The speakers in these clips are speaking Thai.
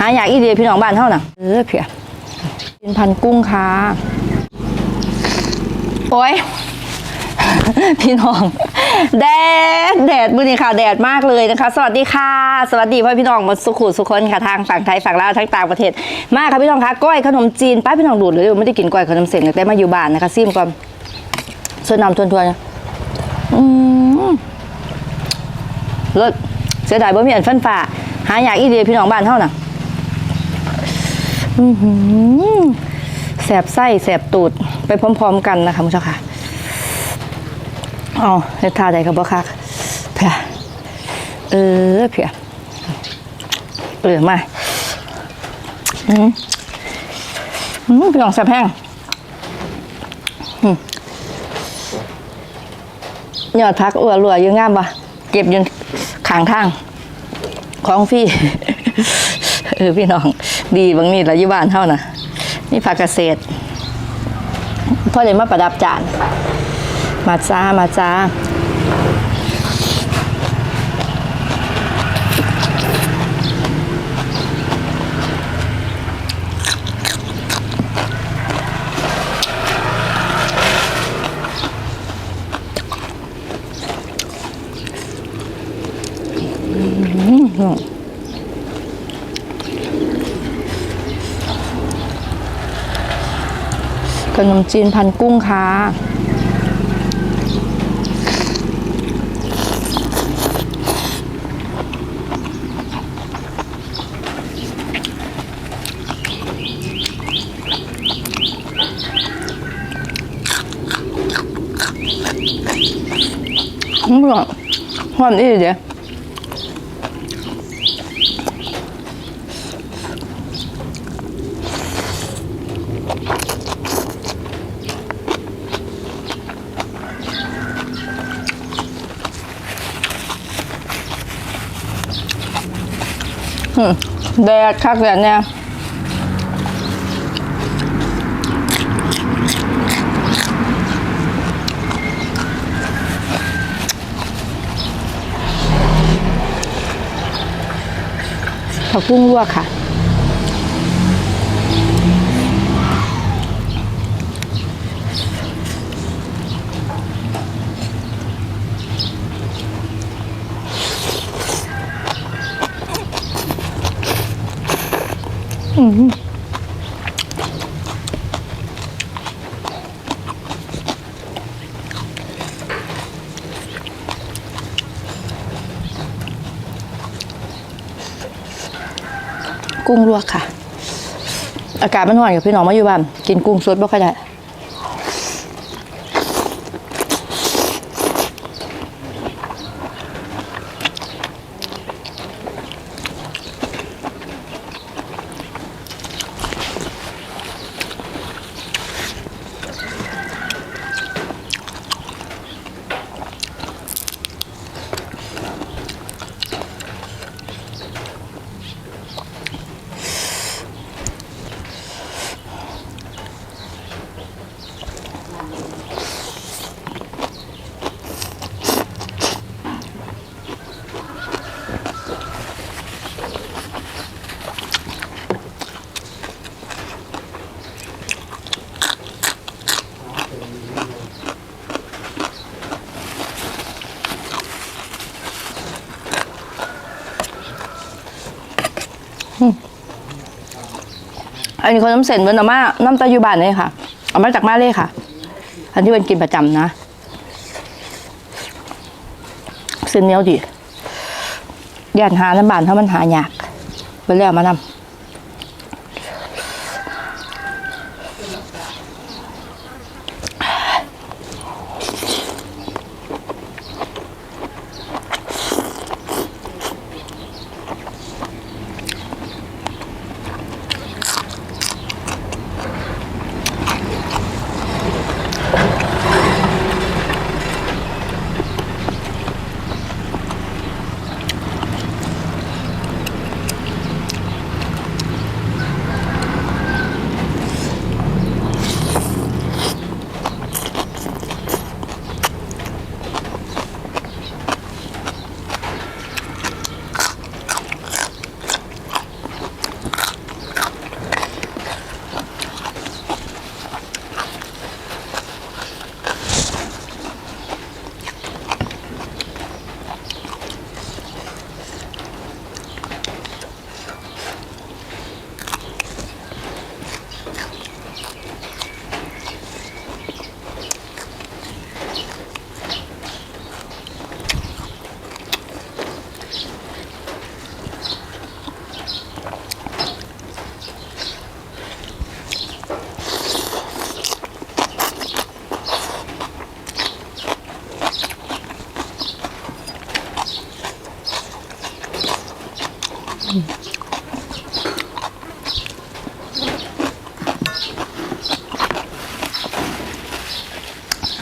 หาอยากอีเดียพี่น้องบ้านเท่าน่ะเออเพียกินพันกุ้งค่ะโอ้ยพี่น้อง แดดแดดมือนี้ค่ะ แดดมากเลยนะคะ สวัสดีค่ะ สวัสดีพ่อพี่น้องมาสุขุสุขคนค่ะทางฝั่งไทยฝั่งลาวทั้งต่างประเทศ มาค่ะพี่น้องคะก้อยขนมจีนป้าพี่น้องดูดเลยไม่ได้กินก้อยขนมเส้นแต่มาอยู่บ้านนะคะซิมก่อนส่วนน้ำทวนๆอืมเลิศเสียดายบ่มีอันฟันฝ่าหาอยากอีเดียพี่น้องบ้านเท่าน่ะ แสบไส้แสบตูดไปพร้อม ๆ กันนะคะมุณเจ้าค่ะอ๋อเฮ็ดทาใดครับบ่คักเพียเออเพียเออมาอืมอืมพี่น้องแซ่บแห้งอืมยอดพักอัวรัวยังงามปะเก็บยังขางทาง ของพี่ เออพี่น้อง ดีบางนี่ละอยู่บ้านเท่าน่ะนี่ผักเกษตรพ่อเลยมาประดับจาน มาจ้ามาจ้า ขนม จีนพันกุ้งค่ะอืมหอมดีเดียว แดดคักแดดเนี่ยผักบุ้งลวกค่ะ กุ้งลวกค่ะ อากาศมันห่อนกับพี่น้องมาอยู่บ้านกินกุ้งสดบ่ค่อยได้ นนี้คนน้ำเส้นเหมือนอามาน้ำตาอยู่บ้านเลยค่ะ เอามาจากมาเลยค่ะ อันที่เป็นกินประจำนะเส้นเหนียวดีย่านหาน้ำบานถ้ามันหายากไปแล้วมานำ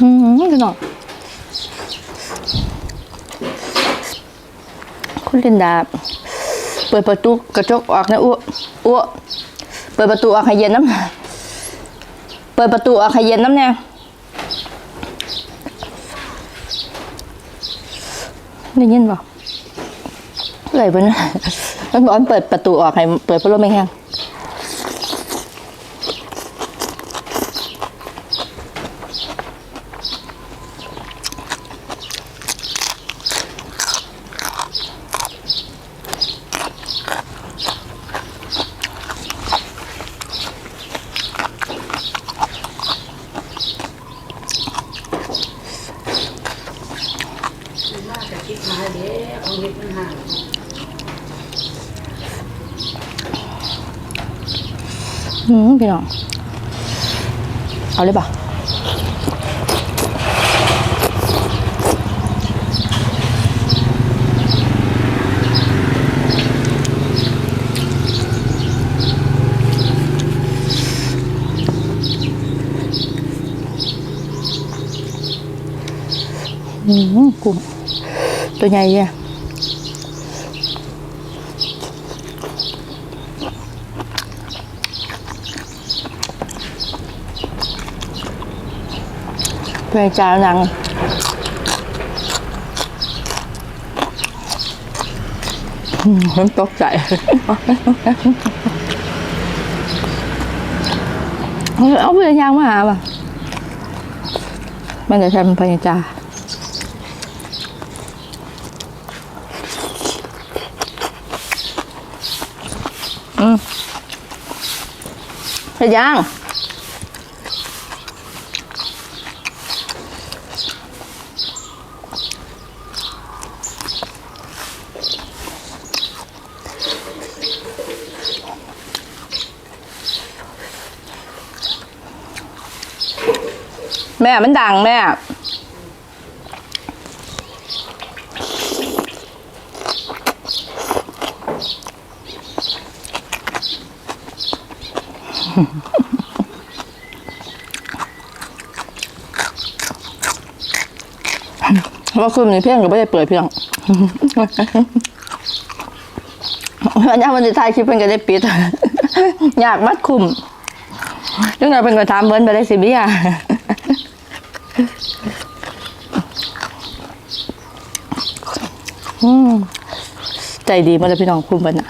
อืมพี่น้องคุณลินดา เปิดประตูกระจกออกนะอ้วอ้วเปิดประตูออกให้เย็นน้ำเปิดประตูออกให้เย็นน้ำเนี่ยได้ยินบ่เลยเพิ่นมันบอกให้เปิดประตูออกให้เปิดพัดลมไม่แห้ง มากแต่คิดมา เด้เอาเห็ดมันห่างอืมพี่น้อง เอาเลยป่ะอืมกุ้ง ตัวใหญ่เนี่ยเพื่อจานังอืมมันตกใจเอาเพื่อนยางมาหาป่ะมันจะใช้เป็นพญาจา พยางแม่มันดังแม่ ว่าคืนนี้เพียงก็ไม่ได้เปิดเพียงวันนี้วันที่ถ่ายคลิปเพิ่นก็ได้ปิด อยากมัดคุมจังไงเพิ่นก็ถามเบิ้นไปได้สิเบี้ยอืมใจดีมากเลยพี่น้องคุมเบิ้นอะ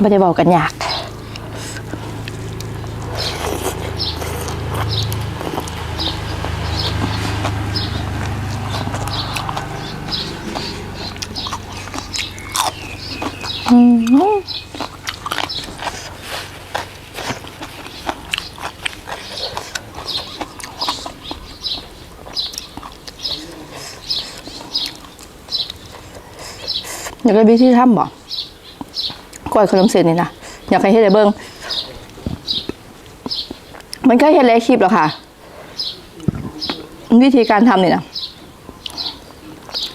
ไม่ได้บอกกันยากอืมอยากได้วิธีทำบ่ ก้อยขนมเส้นนี่นะอยากให้เฮ็ดได้เบิ่งมันก็เฮ็ดหลายคลิปแล้วค่ะ วิธีการทำนี่นะ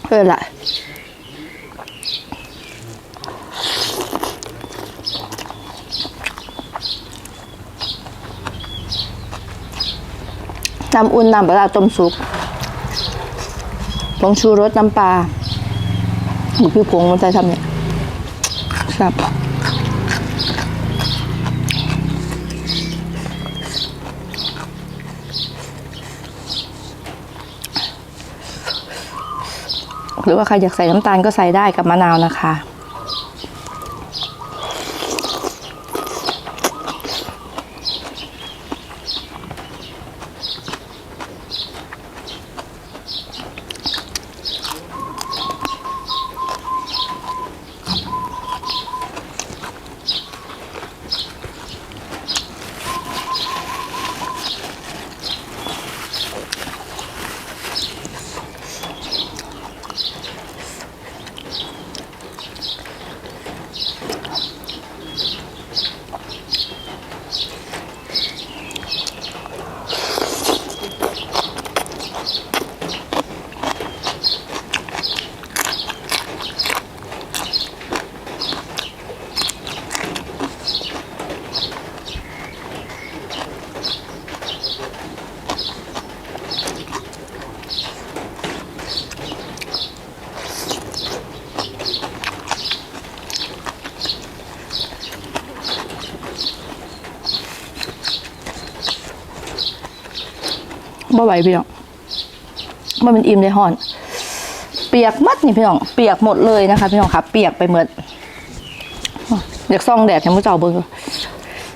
เออละน้ำอุ่นน้ำปลาต้มซุปผงชูรสน้ำปลาหมูพี่ผงมันใส่ทำเนี่ยครับ หรือว่าใครอยากใส่น้ำตาลก็ใส่ได้กับมะนาวนะคะ บ่ไหวพี่น้องมันเป็นอิ่มได้ห่อน เปียกมัดนี่พี่น้อง เปียกหมดเลยนะคะพี่น้องค่ะ เปียกไปหมดอยากส่องแดดให้มุ้เจ้าเบิ่ง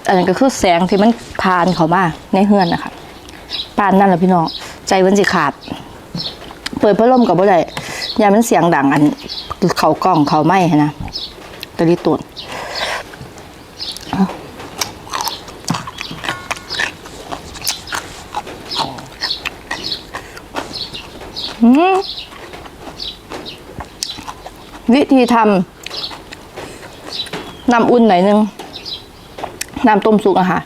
อันนั้นก็คือแสงที่มันทานเขามาในเฮือนนะคะปานนั่นแหละพี่น้อง ใจมันสิขาด เปิดพัดลมกับบ่ได้ยามันเสียงดังอัน เขากล้องเขาไหม่นะตะลิตุน วิธีทำน้ำอุ่นหน่อยนึงน้ำต้มสุกอะค่ะ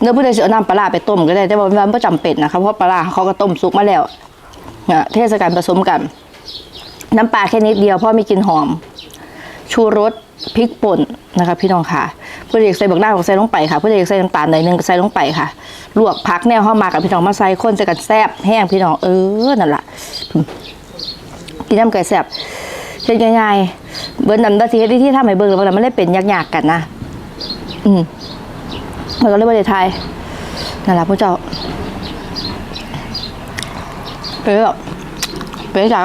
เนื้อผู้ใดจะเอาน้ำปลาไปต้มก็ได้แต่ว่ามันไม่จำเป็นนะคะเพราะปลาเขาก็ต้มสุกมาแล้วเนี่ยเทศกาลผสมกัน น้ำปลาแค่นิดเดียวเพราะมีกลิ่นหอม ชูรสพริกป่นนะคะ พี่น้องค่ะ ผู้ใดอยากใส่บักหน้าของใส่ลงไปค่ะผู้ใดอยากใส่น้ำตาลหน่อยนึงใส่ลงไปค่ะ ลวกพักแนวเข้ามากับพี่น้องมาใส่ข้นใส่กันแซ่บแห้งพี่น้องเออนั่นแหละกินน้ำไก่แซ่บเฮ็ดง่ายๆเบิ้ลนั่นตาทีเฮ็ดที่ทำให้เบิ้งแล้วมันเลยเป็นยากๆกันนะอืมแล้วก็เลยบริไทยนั่นแหละพวกเจ้าเป๊ะเป๊ะจาก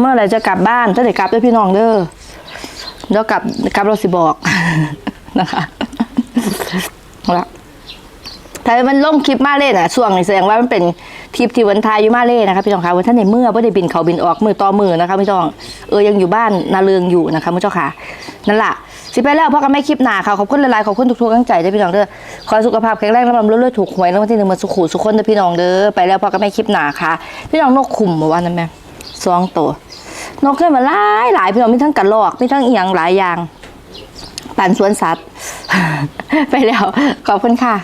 เมื่อไรจะกลับบ้านถ้าเด็กกลับด้วยพี่น้องเด้อเดี๋ยวกลับกลับเราสิบอกนะคะเอาละถ้ามันล่งคลิปมาเล่น่ะช่วงนี้แสดงว่ามันเป็นทริปที่วันทายอยู่มาเล่นะคะพี่น้องคะวันท่านในเมื่อไม่ได้บินเขาบินออกมือต่อมือนะคะพี่น้องเออยังอยู่บ้านนาเรืองอยู่นะคะพี่เจ้าค่ะนั่นแหละสิไปแล้วพ่อก็ไม่คลิปหนาค่ะขอบคุณหลายๆขอบคุณทุกๆกำลังใจด้วยพี่น้องเด้อขอสุขภาพแข็งแรงร่ำรวยๆถูกหวยแล้ววันที่หนึ่งมาสุขุสุขคนเด้อพี่น้องเด้อไปแล้วพ่อก็ไม่คลิปหนาค่ะ พี่น้องนกขุมเมื่อวานนั้นแม่ สองตัวนกขึ้นมาหลายหลายพี่น้องมีทั้งกระรอกมีทั้งเอียงหลายอย่างปั่นสวนสัตว์ ไปแล้ว ขอบคุณค่ะ